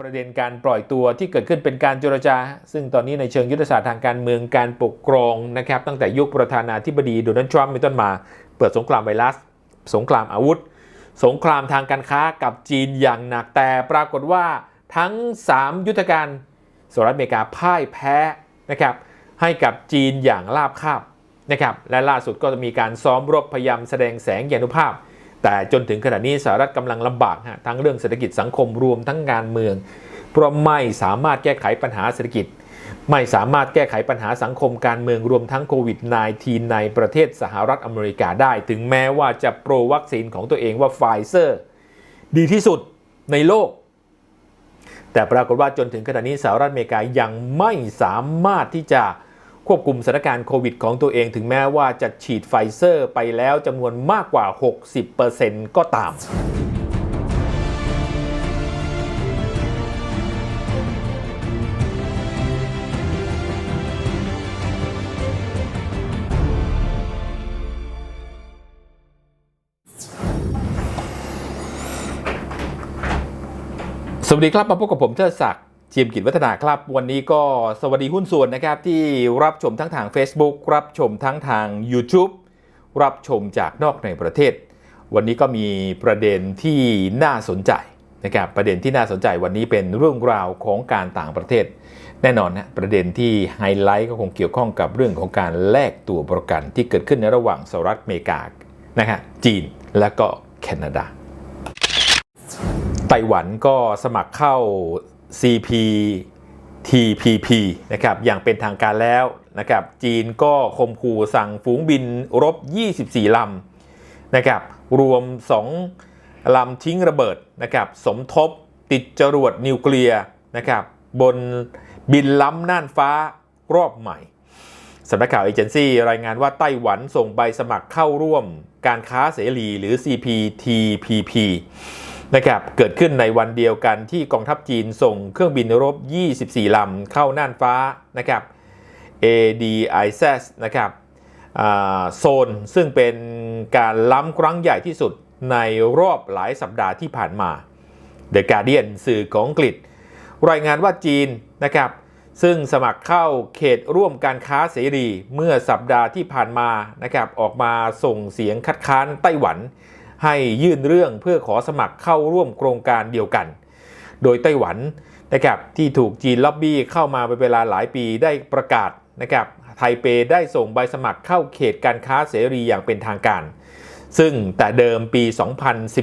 ประเด็นการปล่อยตัวที่เกิดขึ้นเป็นการเจรจา ซึ่งตอนนี้ในเชิงยุทธศาสตร์ทางการเมืองการปกครองนะครับตั้งแต่ยุคประธานาธิบดีโดนัลด์ทรัมป์เป็นต้นมา เปิดสงครามไวรัส สงครามอาวุธ สงครามทางการค้ากับจีนอย่างหนักแต่ปรากฏว่าทั้ง 3 ยุทธการสหรัฐอเมริกาพ่ายแพ้นะครับให้กับจีนอย่างราบคาบนะครับและล่าสุดก็จะมีการซ้อมรบพยายามแสดงแสงยานุภาพ แต่จนถึงขณะนี้สหรัฐกำลังลำบากฮะทั้งเรื่องเศรษฐกิจสังคมรวมทั้งการเมือง เพราะไม่สามารถแก้ไขปัญหาเศรษฐกิจ ไม่สามารถแก้ไขปัญหาสังคมการเมืองรวมทั้งโควิด -19 ในประเทศสหรัฐอเมริกาได้ ถึงแม้ว่าจะโปรวัคซีนของตัวเองว่าไฟเซอร์ ดีที่สุดในโลก แต่ปรากฏว่าจนถึงขณะนี้สหรัฐอเมริกายังไม่สามารถที่จะ ควบคุมสถานการณ์โควิดของตัวเองถึงแม้ว่าจะฉีดไฟเซอร์ไปแล้วจำนวนมากกว่า 60%ก็ตามสวัสดีครับมาพบกับผมเทิดศักดิ์ เจีมกิจวัฒนาครับ วันนี้ก็สวัสดีหุ้นส่วนนะครับ ที่รับชมทั้งทาง Facebook รับชมทั้งทาง YouTube รับชมจากนอกในประเทศ วันนี้ก็มีประเด็นที่น่าสนใจนะครับประเด็นที่น่าสนใจวันนี้เป็นเรื่องราวของการต่างประเทศ แน่นอนนะประเด็นที่ไฮไลท์ก็คงเกี่ยวข้องกับเรื่องของการแลกตัวประกันที่เกิดขึ้นในระหว่างสหรัฐอเมริกานะฮะจีนและก็แคนาดาไต้หวันก็สมัครเข้า CPTPP นะครับอย่างเป็นทางการแล้วนะครับจีนก็คมขู่สั่งฝูงบินรบ 24 ลำนะครับรวม 2 ลำทิ้งระเบิดนะครับสมทบติดจรวดนิวเคลียร์นะครับบนบินล้ำน่านฟ้ารอบใหม่สำนักข่าวเอเจนซี่รายงานว่าไต้หวันส่งใบสมัครเข้าร่วมการค้าเสรีหรือ CPTPP นะครับเกิดขึ้นในวันเดียวกันที่กองทัพจีนส่งเครื่องบินรบ 24 ลำเข้าน่านฟ้านะครับ ADIZ นะครับโซนซึ่งเป็นการล้ำครั้งใหญ่ที่สุดในรอบหลายสัปดาห์ที่ผ่านมา The Guardian สื่อของอังกฤษ รายงานว่าจีนนะครับซึ่งสมัครเข้าเขตร่วมการค้าเสรีเมื่อสัปดาห์ที่ผ่านมานะครับออกมาส่งเสียงคัดค้านไต้หวัน ให้ยื่นเรื่องเพื่อขอสมัครเข้าร่วมโครงการเดียวกัน โดยไต้หวันนะครับที่ถูกจีนล็อบบี้เข้ามาเป็นเวลาหลายปีได้ประกาศนะครับไทเปได้ส่งใบสมัครเข้าเขตการค้าเสรีอย่างเป็นทางการ ซึ่งแต่เดิมปี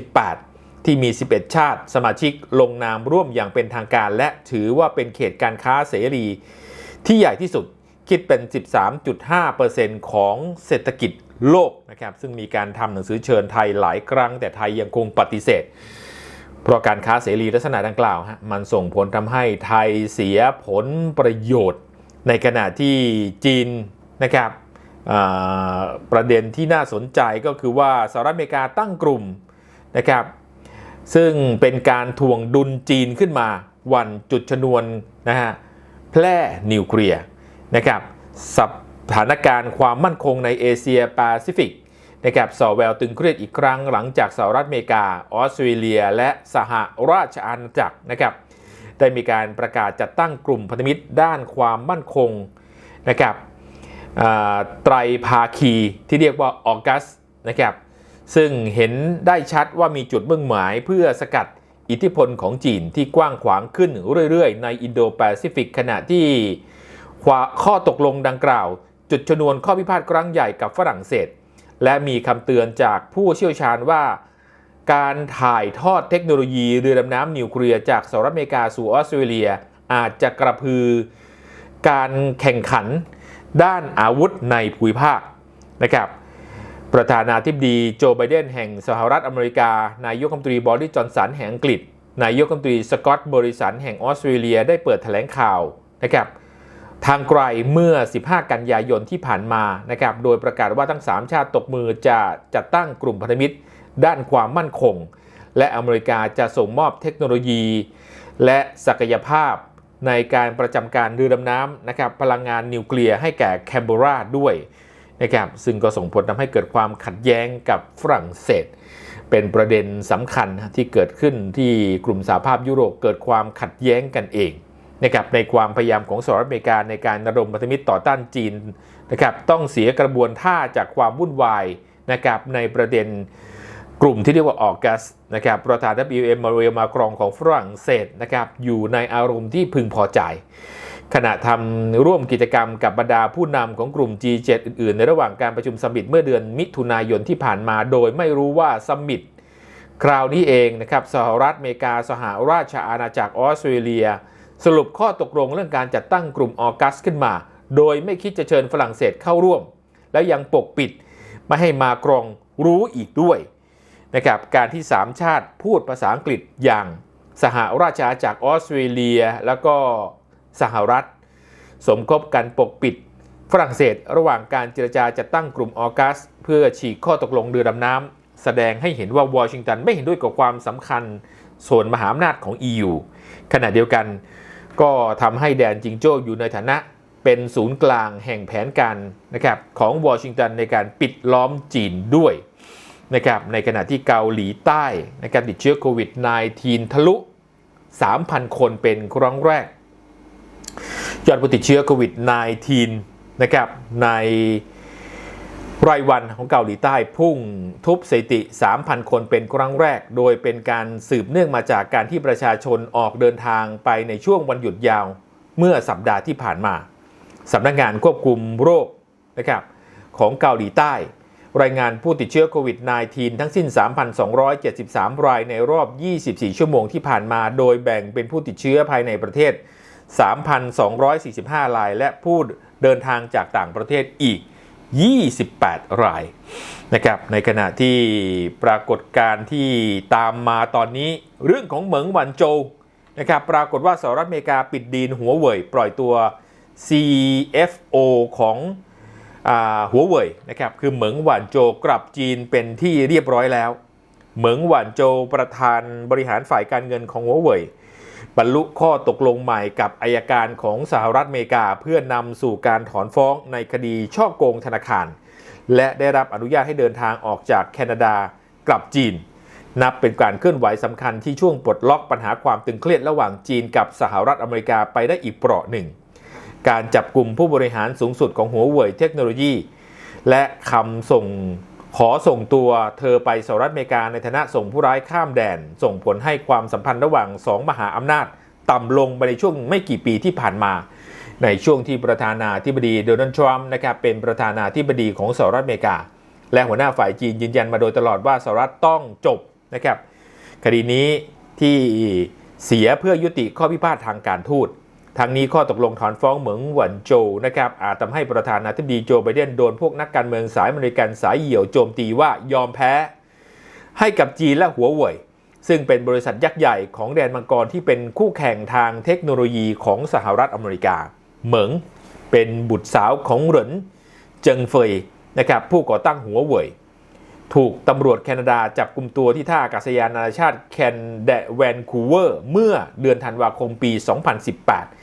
2018 ที่มี 11 ชาติสมาชิกลงนามร่วมอย่างเป็นทางการ และถือว่าเป็นเขตการค้าเสรี ที่ใหญ่ที่สุดคิดเป็น 13.5%ของเศรษฐกิจ โลกนะครับซึ่งมีการทำหนังสือเชิญไทยหลายครั้ง แต่ไทยยังคงปฏิเสธ เพราะการค้าเสรีลักษณะดังกล่าวฮะมันส่งผลทำให้ไทยเสียผลประโยชน์ ในขณะที่จีนนะครับประเด็นที่น่าสนใจก็คือว่าสหรัฐอเมริกาตั้งกลุ่มนะครับซึ่งเป็นการทวงดุลจีนขึ้นมาวันจุดชนวนนะฮะแพร่นิวเคลียร์นะครับส ถานการณ์ความมั่นคงในเอเชียแปซิฟิกนะครับสอแววตึงเครียดอีกครั้งหลังจากสหรัฐอเมริกา ออสเตรเลีย และสหราชอาณาจักรนะครับได้มีการประกาศจัดตั้งกลุ่มพันธมิตรด้านความมั่นคงนะครับไตรภาคีที่เรียกว่าออกัสนะครับซึ่งเห็นได้ชัดว่ามีจุดมุ่งหมายเพื่อสกัดอิทธิพลของจีนที่กว้างขวางขึ้นเรื่อยๆ ในอินโดแปซิฟิกขณะที่ข้อตกลงดังกล่าว จุดชนวนข้อพิพาทครั้งใหญ่กับฝรั่งเศส และมีคำเตือนจากผู้เชี่ยวชาญว่า การถ่ายทอดเทคโนโลยีเรือดำน้ำนิวเคลียร์จากสหรัฐอเมริกาสู่ออสเตรเลีย อาจจะกระพือ การแข่งขันด้านอาวุธในภูมิภาคนะครับประธานาธิบดีโจไบเดนแห่งสหรัฐอเมริกา นายกรัฐมนตรีบอริสจอนสันแห่งอังกฤษ นายกรัฐมนตรีสกอตต์บริสันแห่งออสเตรเลียได้เปิดแถลงข่าวนะครับ ทางไกลเมื่อ 15 กันยายนที่ผ่านมานะครับ โดยประกาศว่าทั้ง 3 ชาติตกมือจะจัดตั้งกลุ่มพันธมิตร ด้านความมั่นคง และอเมริกาจะส่งมอบเทคโนโลยี และศักยภาพในการประจำการเรือดำน้ำนะครับพลังงานนิวเคลียร์ให้แก่แคนเบราด้วยนะครับซึ่งก็ส่งผลทำให้เกิดความขัดแย้งกับฝรั่งเศส เป็นประเด็นสำคัญที่เกิดขึ้นที่กลุ่มสหภาพยุโรปเกิดความขัดแย้งกันเอง นะครับในความพยายามของสหรัฐอเมริกาในการระดมพันธมิตรต่อต้านจีนนะครับต้องเสียกระบวนท่าจากความวุ่นวายนะครับในประเด็นกลุ่มที่เรียกว่าออกัสนะครับประธาน WM มาเรียมาครองของฝรั่งเศสนะครับอยู่ในอารมณ์ที่พึงพอใจ ขณะทำร่วมกิจกรรมกับบรรดาผู้นำของกลุ่ม G7 อื่นๆ ในระหว่างการประชุมสมมิตเมื่อเดือนมิถุนายนที่ผ่านมาโดยไม่รู้ว่าสมมิตคราวนี้เองนะครับสหรัฐอเมริกา สหราชอาณาจักรออสเตรเลีย สรุปข้อตกลงเรื่องการจัดตั้งกลุ่มออกัสขึ้นมา โดยไม่คิดจะเชิญฝรั่งเศสเข้าร่วม แล้วยังปกปิดไม่ให้มากรองรู้อีกด้วยนะครับการที่สามชาติพูดภาษาอังกฤษอย่างสหราชอาณาจักรออสเตรเลีย แล้วก็สหรัฐ สมคบกันปกปิดฝรั่งเศสระหว่างการเจรจาจัดตั้งกลุ่มออกัส เพื่อฉีกข้อตกลงเรือดำน้ำแสดงให้เห็นว่าวอชิงตันไม่เห็นด้วยกับความสำคัญส่วนมหาอำนาจของ EU ขณะเดียวกัน ก็ทำให้แดนจิงโจ้อยู่ในฐานะเป็นศูนย์กลางแห่งแผนการนะครับของวอชิงตันในการปิดล้อมจีนด้วยนะครับในขณะที่เกาหลีใต้นะครับติดเชื้อโควิด -19 ทะลุ 3,000 คนเป็นครั้งแรก ยอดผู้ติดเชื้อโควิด -19 นะครับใน รายวันของเกาหลีใต้พุ่งทุบสถิติ 3,000 คนเป็นครั้งแรก โดยเป็นการสืบเนื่องมาจากการที่ประชาชนออกเดินทางไปในช่วงวันหยุดยาว เมื่อสัปดาห์ที่ผ่านมาสำนักงานควบคุมโรคนะครับของเกาหลีใต้ รายงานผู้ติดเชื้อโควิด -19 ทั้งสิ้น 3,273 รายในรอบ 24 ชั่วโมงที่ผ่านมา โดยแบ่งเป็นผู้ติดเชื้อภายในประเทศ 3,245 ราย และผู้เดินทางจากต่างประเทศอีก 28 รายนะครับในขณะที่ปรากฏการณ์ที่ตามมาตอนนี้เรื่องของเหมิงหวันโจวนะครับปรากฏว่าสหรัฐอเมริกาปิดดีนหัวเว่ยปล่อยตัว CFO ของหัวเว่ยนะครับคือเหมิงหวานโจวกลับจีนเป็นที่เรียบร้อยแล้ว เหมิงหวานโจวประธานบริหารฝ่ายการเงินของหัวเว่ย บรรลุข้อตกลงใหม่กับอายการของสหรัฐอเมริกา เพื่อนำสู่การถอนฟ้องในคดีช่อโกงธนาคาร และได้รับอนุญาตให้เดินทางออกจากแคนาดากลับจีน นับเป็นการเคลื่อนไหวสำคัญที่ช่วงปลดล็อกปัญหาความตึงเครียดระหว่างจีนกับสหรัฐอเมริกาไปได้อีกเปราะหนึ่ง การจับกลุ่มผู้บริหารสูงสุดของหัวเว่ยเทคโนโลยี และคำส่ง ขอส่งตัวเธอไปสหรัฐอเมริกาในฐานะส่งผู้ร้ายข้ามแดน ส่งผลให้ความสัมพันธ์ระหว่างสองมหาอำนาจ ต่ำลงไปในช่วงไม่กี่ปีที่ผ่านมา ในช่วงที่ประธานาธิบดีโดนัลด์ทรัมป์นะครับเป็นประธานาธิบดีของสหรัฐอเมริกา และหัวหน้าฝ่ายจีนยืนยันมาโดยตลอดว่าสหรัฐต้องจบนะครับคดีนี้ที่เสียเพื่อยุติข้อพิพาททางการทูต ทางนี้ข้อตกลงถอนฟ้องเหมืองหวันโจนะครับอาจทำให้ประธานาธิบดีโจไบเดนโดนพวกนักการเมืองสายอเมริกันสายเหี่ยวโจมตีว่ายอมแพ้ ให้กับจีนและหัวเว่ยซึ่งเป็นบริษัทยักษ์ใหญ่ของแดนมังกรที่เป็นคู่แข่งทางเทคโนโลยีของสหรัฐอเมริกา เหมิงเป็นบุตรสาวของเหรินเจิงเฟยนะครับผู้ก่อตั้งหัวเว่ยถูกตำรวจแคนาดาจับกลุ่มตัวที่ท่าอากาศยานนานาชาติแคนเดแวนคูเวอร์เมื่อเดือนธันวาคมปี 2018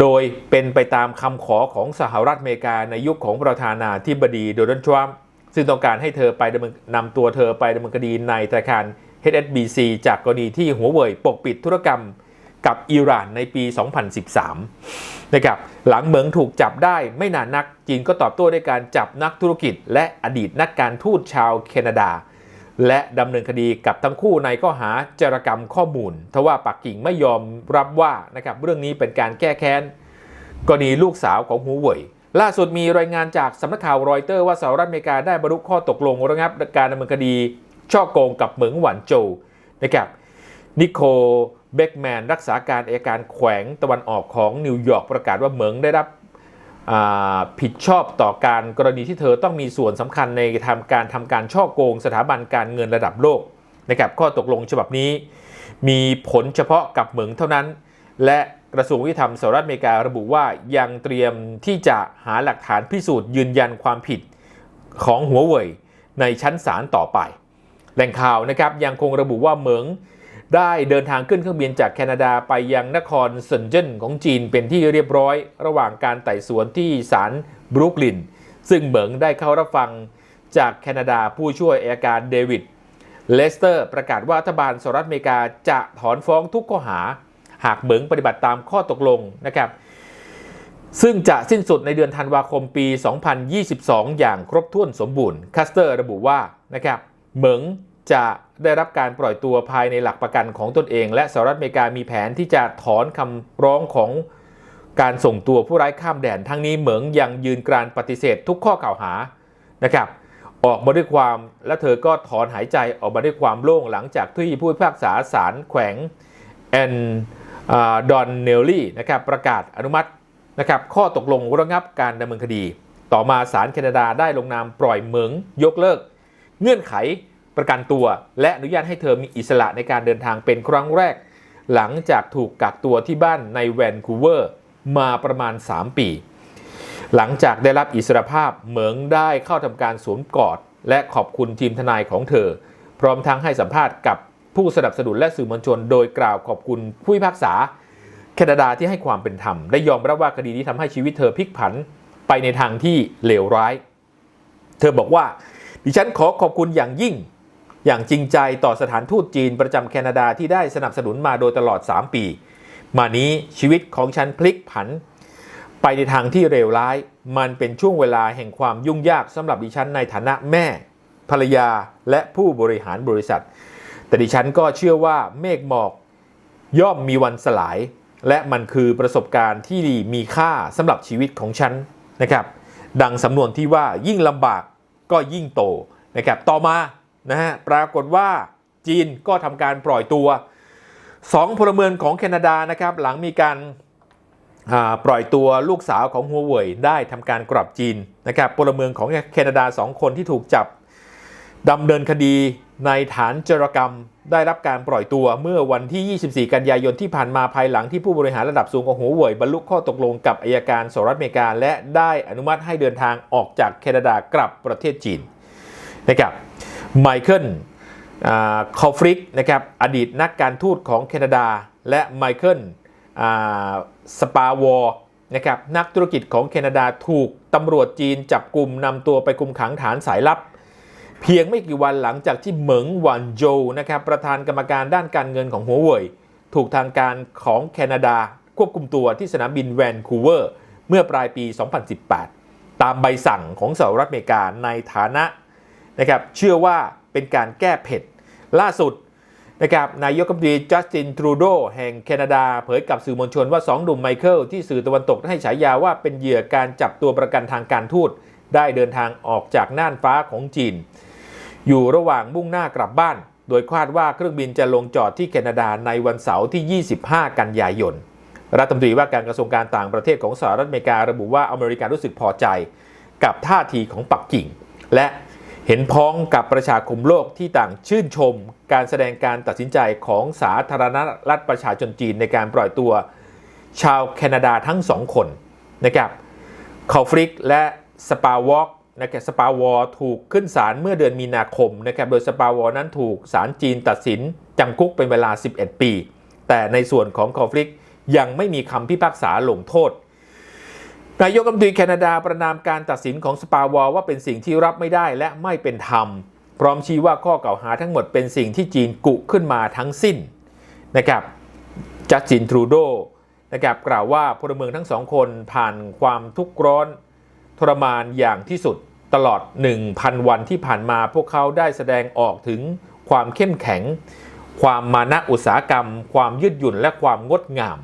โดยเป็นไปตามคำขอของสหรัฐอเมริกาในยุคของประธานาธิบดีโดนัลด์ทรัมป์ซึ่งต้องการให้เธอไปดำเนินนำตัวเธอไปดำเนินคดีในธนาคาร HSBC จากกรณีที่หัวเว่ยปกปิดธุรกรรมกับอิหร่านในปี 2013 นะครับ หลังเหมิงถูกจับได้ไม่นานนัก จีนก็ตอบโต้ด้วยการจับนักธุรกิจ และอดีตนักการทูตชาวแคนาดา และดำเนินคดีกับทั้งคู่ในข้อหาจารกรรมข้อมูล ทว่าปักกิ่งไม่ยอมรับว่านะครับเรื่องนี้เป็นการแก้แค้นกรณีลูกสาวของหูเว่ยล่าสุดมีรายงานจากสำนักข่าวรอยเตอร์ว่าสหรัฐอเมริกาได้บรรลุข้อตกลงระงับการดำเนินคดีช่อโกงกับเหมืองหวานโจวนะครับนิโคเบกแมนรักษาการอัยการแขวงตะวันออกของนิวยอร์กประกาศว่าเหมืองได้รับ ผิดชอบต่อการกรณีที่เธอต้องมีส่วนสำคัญในทำการทำการช่อโกงสถาบันการเงินระดับโลกนะครับข้อตกลงฉบับนี้ มีผลเฉพาะกับเหมืองเท่านั้น และกระทรวงยุติธรรมสหรัฐอเมริการะบุว่ายังเตรียมที่จะหาหลักฐานพิสูจน์ยืนยันความผิดของหัวเว่ยในชั้นศาลต่อไป แหล่งข่าวนะครับยังคงระบุว่าเหมือง ได้เดินทางขึ้นเครื่องบินจากแคนาดาไปยังนครเซนเจนของจีนเป็นที่เรียบร้อย ระหว่างการไต่สวนที่ศาลบรุกลิน ซึ่งเหมิงได้เข้ารับฟังจากแคนาดาผู้ช่วยอัยการเดวิดเลสเตอร์ประกาศว่ารัฐบาลสหรัฐอเมริกาจะถอนฟ้องทุกข้อหา หากเหมืองปฏิบัติตามข้อตกลงนะครับ ซึ่งจะสิ้นสุดในเดือนธันวาคมปี 2022 อย่างครบถ้วนสมบูรณ์ คัสเตอร์ระบุว่านะครับเหมิง จะได้รับการปล่อยตัวภายในหลักประกันของตนเอง และสหรัฐอเมริกามีแผนที่จะถอนคำร้องของการส่งตัวผู้ร้ายข้ามแดน ทั้งนี้เหมิงยังยืนกรานปฏิเสธทุกข้อกล่าวหานะครับ ออกมาด้วยความและเธอก็ถอนหายใจออกมาด้วยความโล่งหลังจากที่ผู้พิพากษาศาลแขวงแอนดอนเนลลี่นะครับประกาศอนุมัตินะครับข้อตกลงระงับการดำเนินคดี ต่อมาศาลแคนาดาได้ลงนามปล่อยเหมืองยกเลิก เงื่อนไข ประกันตัว และอนุญาตให้เธอมีอิสระในการเดินทางเป็นครั้งแรก หลังจากถูกกักตัวที่บ้านในแวนคูเวอร์มาประมาณ 3 ปี หลังจากได้รับอิสรภาพเหมิงได้เข้าทำการสวมกอด และขอบคุณทีมทนายของเธอ พร้อมทั้งให้สัมภาษณ์กับผู้สนับสนุนและสื่อมวลชน โดยกล่าวขอบคุณผู้พิพากษา แคนาดาที่ให้ความเป็นธรรมได้ยอมรับว่าคดีนี้ทำให้ชีวิตเธอพลิกผันไปในทางที่เลวร้าย เธอบอกว่า ดิฉันขอขอบคุณอย่างยิ่ง อย่างจริงใจต่อสถานทูตจีนประจำแคนาดาที่ได้สนับสนุนมาโดยตลอด 3 ปี มานี้ชีวิตของฉันพลิกผัน ไปในทางที่เลวร้าย มันเป็นช่วงเวลาแห่งความยุ่งยากสำหรับดิฉันในฐานะแม่ ภรรยาและผู้บริหารบริษัท แต่ดิฉันก็เชื่อว่าเมฆหมอกย่อมมีวันสลาย และมันคือประสบการณ์ที่ดีมีค่าสำหรับชีวิตของฉันนะครับ ดังสำนวนที่ว่ายิ่งลำบากก็ยิ่งโตนะครับต่อมา นะฮะปรากฏว่าจีนก็ทำการปล่อยตัวสองพลเมืองของแคนาดานะครับหลังมีการปล่อยตัวลูกสาวของหัวเว่ยได้ทำการกลับจีนนะครับพลเมืองของแคนาดาสองคนที่ถูกจับดำเนินคดีในฐานจรกรรมได้รับการปล่อยตัวเมื่อวันที่ 24 กันยายนที่ผ่านมาภายหลังที่ผู้บริหารระดับสูงของหัวเว่ยบรรลุข้อตกลงกับอายการสหรัฐอเมริกา และได้อนุมัติให้เดินทางออกจากแคนาดากลับประเทศจีนนะครับ ไมเคิลคอฟริกนะครับอดีตนักการทูตของแคนาดา และไมเคิลสปาวอร์นะครับนักธุรกิจของแคนาดาถูกตำรวจจีนจับกลุ่มนำตัวไปคุมขังฐานสายลับ เพียงไม่กี่วันหลังจากที่เหมิงหวานโจวนะครับประธานกรรมการด้านการเงินของหัวเว่ยถูกทางการของแคนาดา ควบคุมตัวที่สนามบินแวนคูเวอร์ เมื่อปลายปี 2018 ตามใบสั่งของสหรัฐอเมริกาในฐานะ นะครับเชื่อว่าเป็นการแก้เผ็ด ล่าสุดนะครับนายกรัฐมนตรีจัสตินทรูโดแห่งแคนาดาเผยกับสื่อมวลชนว่าสองหนุ่มไมเคิลที่สื่อตะวันตกให้ฉายาว่าเป็นเหยื่อการจับตัวประกันทางการทูตได้เดินทางออกจากน่านฟ้าของจีน อยู่ระหว่างมุ่งหน้ากลับบ้าน โดยคาดว่าเครื่องบินจะลงจอดที่แคนาดาในวันเสาร์ที่ 25 กันยายนรัฐมนตรีว่าการกระทรวงการต่างประเทศของสหรัฐอเมริการะบุว่าอเมริการู้สึกพอใจ กับท่าทีของปักกิ่ง และ เห็นพ้องกับประชาคมโลกที่ต่างชื่นชม การแสดงการตัดสินใจของสาธารณรัฐประชาชนจีนในการปล่อยตัว ชาวแคนาดาทั้งสองคนนะครับคาฟริกและสปาวอกนะครับสปาวอถูกขึ้นศาลเมื่อเดือนมีนาคมนะครับโดยสปาวอนั้นถูกศาลจีนตัดสินจำคุกเป็นเวลา 11 ปี แต่ในส่วนของคาฟริกยังไม่มีคำพิพากษาลงโทษ นายกรัฐมนตรีแคนาดาประนามการตัดสินของสปาวอว่าเป็นสิ่งที่รับไม่ได้และไม่เป็นธรรม พร้อมชี้ว่าข้อกล่าวหาทั้งหมดเป็นสิ่งที่จีนกุขึ้นมาทั้งสิ้นนะครับจัสตินทรูโดนะครับกล่าวว่าพลเมืองทั้งสองคนผ่านความทุกข์ร้อนทรมานอย่างที่สุดตลอด 1,000 วันที่ผ่านมาพวกเขาได้แสดงออกถึงความเข้มแข็ง ความมานะอุตสาหกรรม ความยืดหยุ่นและความงดงาม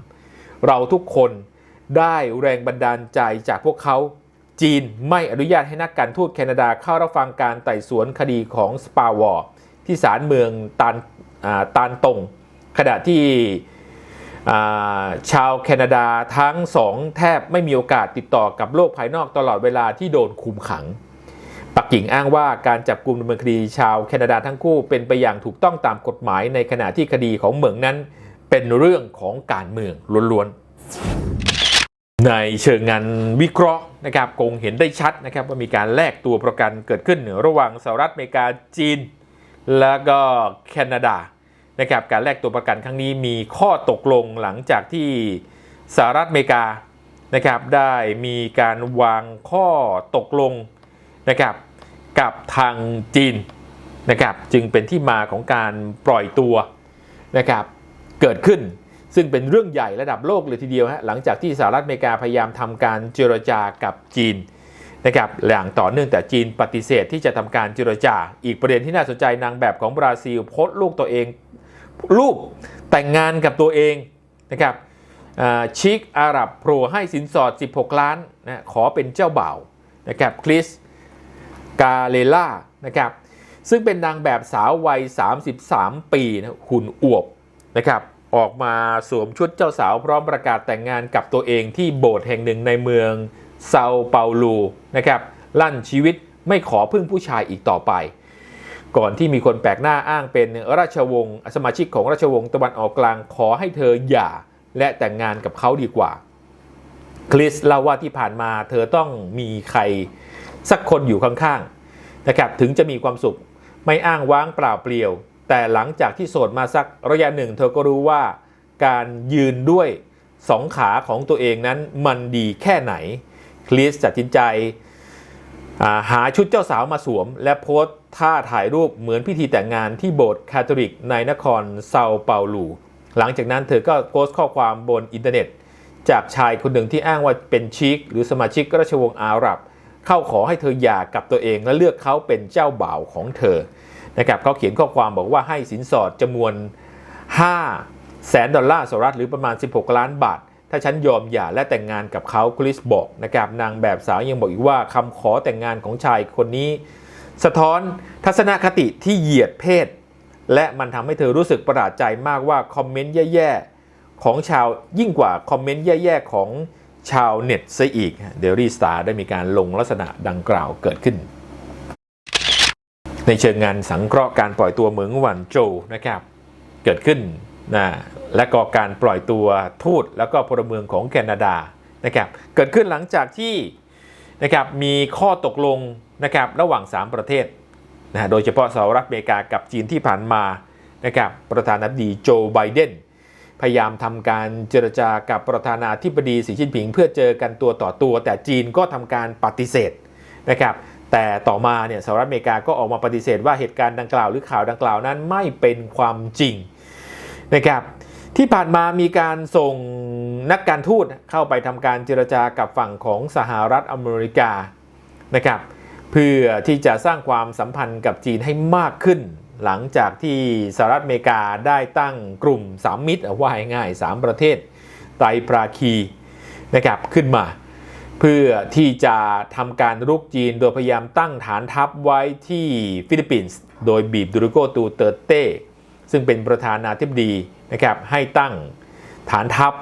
เราทุกคน ได้แรงบันดาลใจจากพวกเขา จีนไม่อนุญาตให้นักการทูตแคนาดาเข้ารับฟังการไต่สวนคดีของสปาวอร์ที่ศาลเมืองตานตานตง ขณะที่ชาวแคนาดาทั้งสองแทบไม่มีโอกาสติดต่อกับโลกภายนอกตลอดเวลาที่โดนคุมขัง ปักกิ่งอ้างว่าการจับกลุ่มดำเนินคดีชาวแคนาดาทั้งคู่เป็นไปอย่างถูกต้องตามกฎหมายในขณะที่คดีของเหมืองนั้นเป็นเรื่องของการเมืองล้วนๆ ในเชิงงานวิเคราะห์นะครับคงเห็นได้ชัดนะครับว่ามีการแลกตัวประกันเกิดขึ้นระหว่างสหรัฐอเมริกาจีน แล้วก็แคนาดานะครับการแลกตัวประกันครั้งนี้มีข้อตกลงหลังจากที่สหรัฐอเมริกานะครับได้มีการวางข้อตกลงนะครับกับทางจีนนะครับจึงเป็นที่มาของการปล่อยตัวนะครับเกิดขึ้น ซึ่งเป็นเรื่องใหญ่ระดับโลกเลยทีเดียวฮะหลังจากที่สหรัฐอเมริกาพยายามทำการเจรจากับจีนนะครับอย่างต่อเนื่องแต่จีนปฏิเสธที่จะทำการเจรจา อีกประเด็นที่น่าสนใจนางแบบของบราซิลโพสต์ลูกตัวเองรูปแต่งงานกับตัวเองนะครับชิคอาหรับโผล่ให้สินสอด 16 ล้านนะขอเป็นเจ้าบ่าวนะครับคริสกาเลล่านะครับซึ่งเป็นนางแบบสาววัย 33 ปีนะหุ่นอวบนะครับ ออกมาสวมชุดเจ้าสาวพร้อมประกาศแต่งงานกับตัวเองที่โบสถ์แห่งหนึ่งในเมืองเซาเปาโลนะครับลั่นชีวิตไม่ขอพึ่งผู้ชายอีกต่อไป ก่อนที่มีคนแปลกหน้าอ้างเป็นราชวงศ์สมาชิกของราชวงศ์ตะวันออกกลางขอให้เธอหย่าและแต่งงานกับเขาดีกว่า คริสเล่าว่าที่ผ่านมาเธอต้องมีใครสักคนอยู่ข้างๆนะครับถึงจะมีความสุขไม่อ้างว้างเปล่าเปลี่ยว แต่หลังจากที่โสดมาสักระยะหนึ่ง เธอก็รู้ว่าการยืนด้วยสองขาของตัวเองนั้นมันดีแค่ไหนคริสตัดสินใจหาชุดเจ้าสาวมาสวม และโพสท่าถ่ายรูปเหมือนพิธีแต่งงานที่โบสถ์คาทอลิกในนครเซาเปาโลหลังจากนั้นเธอก็โพสต์ข้อความบนอินเทอร์เน็ต จากชายคนหนึ่งที่อ้างว่าเป็นชิคหรือสมาชิกราชวงศ์อาหรับ เข้าขอให้เธอหย่ากับตัวเองและเลือกเขาเป็นเจ้าบ่าวของเธอ นะครับเขาเขียนข้อความบอกว่าให้สินสอดจำนวน5แสนดอลลาร์สหรัฐหรือประมาณ 16 ล้านบาท ถ้าฉันยอมหย่าและแต่งงานกับเขาคริสบอกนะครับนางแบบสาวยังบอกอีกว่าคำขอแต่งงานของชายคนนี้ สะท้อนทัศนคติที่เหยียดเพศ และมันทำให้เธอรู้สึกประหลาดใจมากว่าคอมเมนต์แย่ๆของชาวยิ่งกว่าคอมเมนต์แย่ๆของชาวเน็ตซะอีกเดลี่สตาร์ได้มีการลงลักษณะดังกล่าวเกิดขึ้น ในเชิงงานสังเคราะห์การปล่อยตัวเหมืองหวันโจนะครับเกิดขึ้นนะและก็การปล่อยตัวทูตแล้วก็พลเมืองของแคนาดานะครับเกิดขึ้นหลังจากที่นะครับมีข้อตกลงนะครับระหว่าง 3 ประเทศนะโดยเฉพาะสหรัฐอเมริกากับจีนที่ผ่านมานะครับประธานาธิบดีโจไบเดนพยายามทำการเจรจากับประธานาธิบดีสีจิ้นผิง เพื่อเจอกันตัวต่อตัว แต่จีนก็ทำการปฏิเสธนะครับ แต่ต่อมาเนี่ยสหรัฐอเมริกาก็ออกมาปฏิเสธว่าเหตุการณ์ดังกล่าวหรือข่าวดังกล่าวนั้นไม่เป็นความจริงนะครับที่ผ่านมามีการส่งนักการทูตเข้าไปทำการเจรจากับฝั่งของสหรัฐอเมริกานะครับเพื่อที่จะสร้างความสัมพันธ์กับจีนให้มากขึ้น หลังจากที่สหรัฐอเมริกาได้ตั้งกลุ่มสามมิตรว่าง่ายๆสามประเทศไตรปราคีนะครับขึ้นมา เพื่อที่จะทำการรุกจีนโดยพยายามตั้งฐานทัพไว้ที่ฟิลิปปินส์โดยบีบดูริโกตูเตเต้ซึ่งเป็นประธานาธิบดีนะครับให้ตั้งฐานทัพ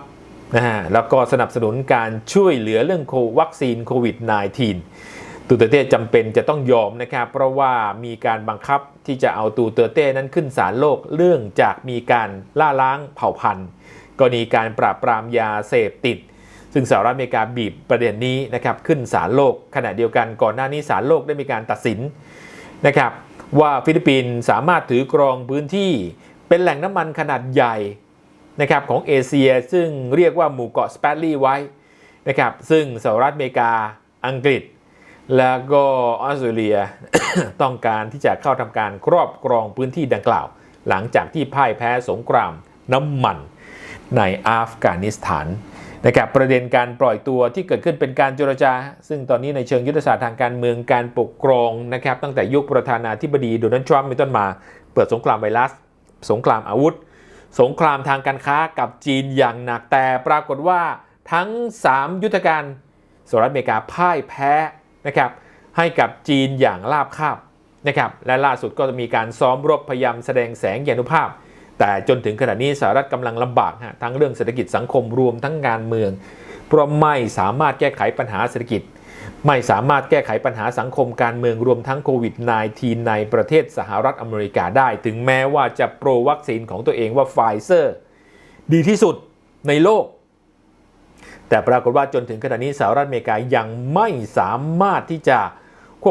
นะฮะแล้วก็สนับสนุนการช่วยเหลือเรื่องโควัคซีนโควิด -19 ตูเตเต้จำเป็นจะต้องยอมนะครับเพราะว่ามีการบังคับที่จะเอาตูเตเต้นั้นขึ้นศาลโลกเรื่องจากมีการล่าล้างเผ่าพันธุ์กรณีการปราบปรามยาเสพติด ซึ่งสหรัฐอเมริกาบีบประเด็นนี้นะครับขึ้นศาลโลกขณะเดียวกันก่อนหน้านี้ศาลโลกได้มีการตัดสินนะครับว่าฟิลิปปินส์สามารถถือกรองพื้นที่เป็นแหล่งน้ำมันขนาดใหญ่นะครับของเอเชียซึ่งเรียกว่าหมู่เกาะสเปรลี่ไว้นะครับซึ่งสหรัฐอเมริกาอังกฤษ แล้วก็ออสเตรเลียต้องการที่จะเข้าทำการครอบครองพื้นที่ดังกล่าว หลังจากที่พ่ายแพ้สงครามน้ำมันในอัฟกานิสถาน นะครับประเด็นการปล่อยตัวที่เกิดขึ้นเป็นการเจรจา ซึ่งตอนนี้ในเชิงยุทธศาสตร์ทางการเมืองการปกครองนะครับตั้งแต่ยุคประธานาธิบดีโดนัลด์ทรัมป์เป็นต้นมา เปิดสงครามไวรัส สงครามอาวุธ สงครามทางการค้ากับจีนอย่างหนักแต่ปรากฏว่าทั้ง 3 ยุทธการสหรัฐอเมริกาพ่ายแพ้นะครับให้กับจีนอย่างราบคาบนะครับและล่าสุดก็จะมีการซ้อมรบพยายามแสดงแสงยานุภาพ แต่จนถึงขณะนี้สหรัฐกำลังลำบากฮะทั้งเรื่องเศรษฐกิจสังคมรวมทั้งการเมือง เพราะไม่สามารถแก้ไขปัญหาเศรษฐกิจ ไม่สามารถแก้ไขปัญหาสังคมการเมืองรวมทั้งโควิด -19 ในประเทศสหรัฐอเมริกาได้ ถึงแม้ว่าจะโปรวัคซีนของตัวเองว่าไฟเซอร์ ดีที่สุดในโลก แต่ปรากฏว่าจนถึงขณะนี้สหรัฐอเมริกายังไม่สามารถที่จะ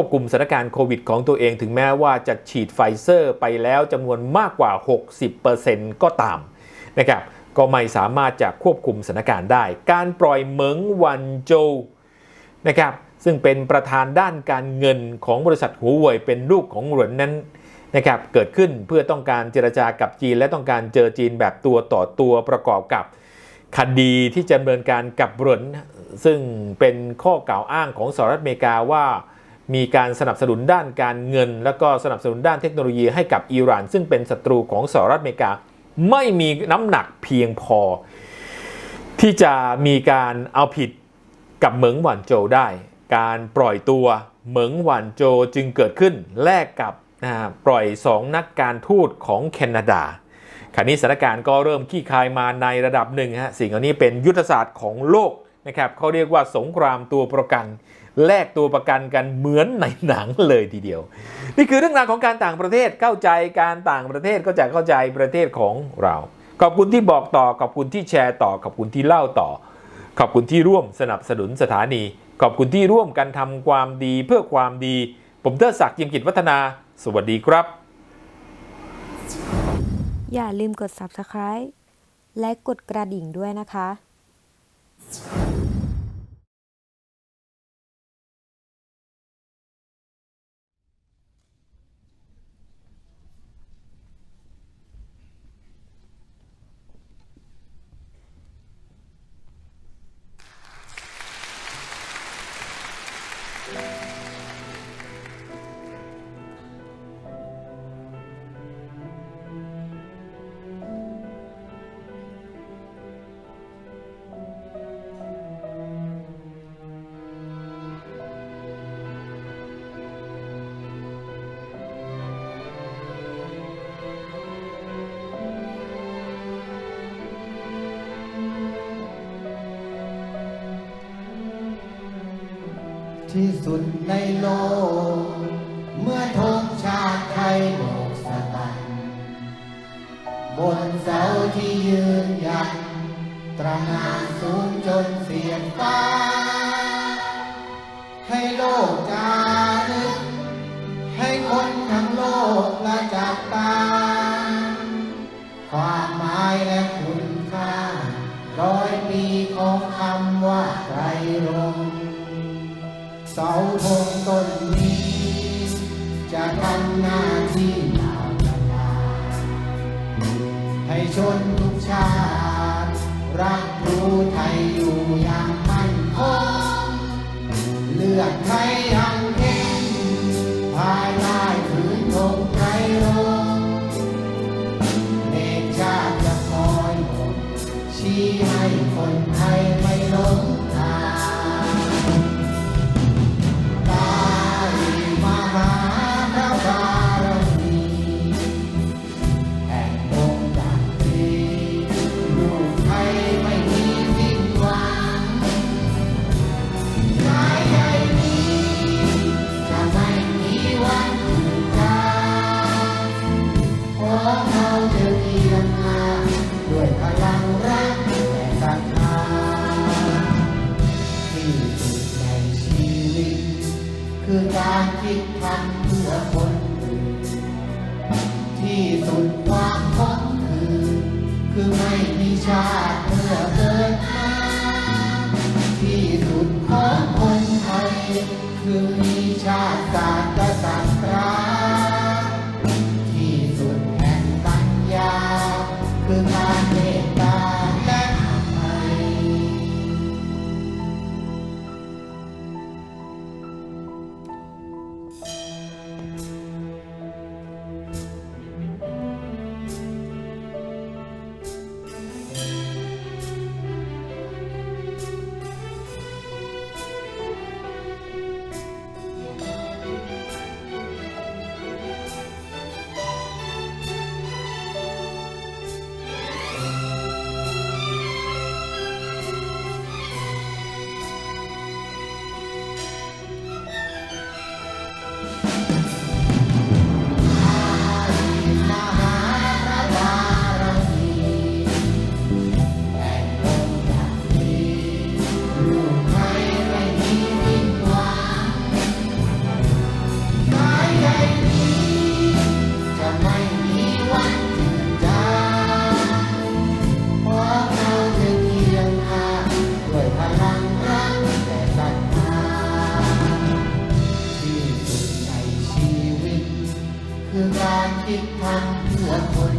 ควบคุมสถานการณ์โควิดของตัวเองถึงแม้ว่าจะฉีดไฟเซอร์ไปแล้วจำนวนมากกว่า 60%ก็ตามนะครับก็ไม่สามารถจะควบคุมสถานการณ์ได้ การปล่อยเหมิงวันโจนะครับซึ่งเป็นประธานด้านการเงินของบริษัทหัวเว่ยเป็นลูกของหรินนั้นนะครับเกิดขึ้นเพื่อต้องการเจรจากับจีน และต้องการเจอจีนแบบตัวต่อตัวประกอบกับคดีที่จะดำเนินการกับหรินซึ่งเป็นข้อกล่าวอ้างของสหรัฐอเมริกาว่า มีการสนับสนุนด้านการเงิน แล้วก็สนับสนุนด้านเทคโนโลยีให้กับอิหร่าน ซึ่งเป็นศัตรูของสหรัฐอเมริกา ไม่มีน้ำหนักเพียงพอ ที่จะมีการเอาผิดกับเหมิงหวานโจได้ การปล่อยตัวเหมิงหวานโจจึงเกิดขึ้นแลกกับนะปล่อย 2 นักการทูตของแคนาดาคราวนี้สถานการณ์ก็เริ่มขี้คายมาในระดับหนึ่งฮะสิ่งเหล่านี้เป็นยุทธศาสตร์ของโลกนะครับเขาเรียกว่าสงครามตัวประกัน แลกตัวประกันกันเหมือนในหนังเลยทีเดียว นี่คือเรื่องราวของการต่างประเทศเข้าใจการต่างประเทศก็จะเข้าใจประเทศของเรา ขอบคุณที่บอกต่อขอบคุณที่แชร์ต่อขอบคุณที่เล่าต่อ ขอบคุณที่ร่วมสนับสนุนสถานี ขอบคุณที่ร่วมกันทำความดีเพื่อความดี ผมเทอศักดิ์ยิมกิจวัฒนา สวัสดีครับ อย่าลืมกด subscribe และกดกระดิ่งด้วยนะคะ ที่สุดในโลก เมื่อธงชาติไทยโบกสะบัดบนเสาที่ยืนหยัดตระหงานสูงจนเสียงฟ้า ให้โลกจารึกให้คนทั้งโลกละจับตาความหมายและ ต้นนี้จะทำหน้าที่ การคิดทำเพื่อคนอื่น ที่สุดความขมคือ คือไม่มีชาติเพื่อเกิดมาที่สุดของคนไทย คือมีชาติศาสือการคิดทำเพื่อคน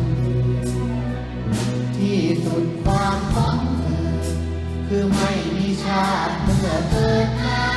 ที่สุดความฝังคือไม่มีชาติเพื่อเกิดมา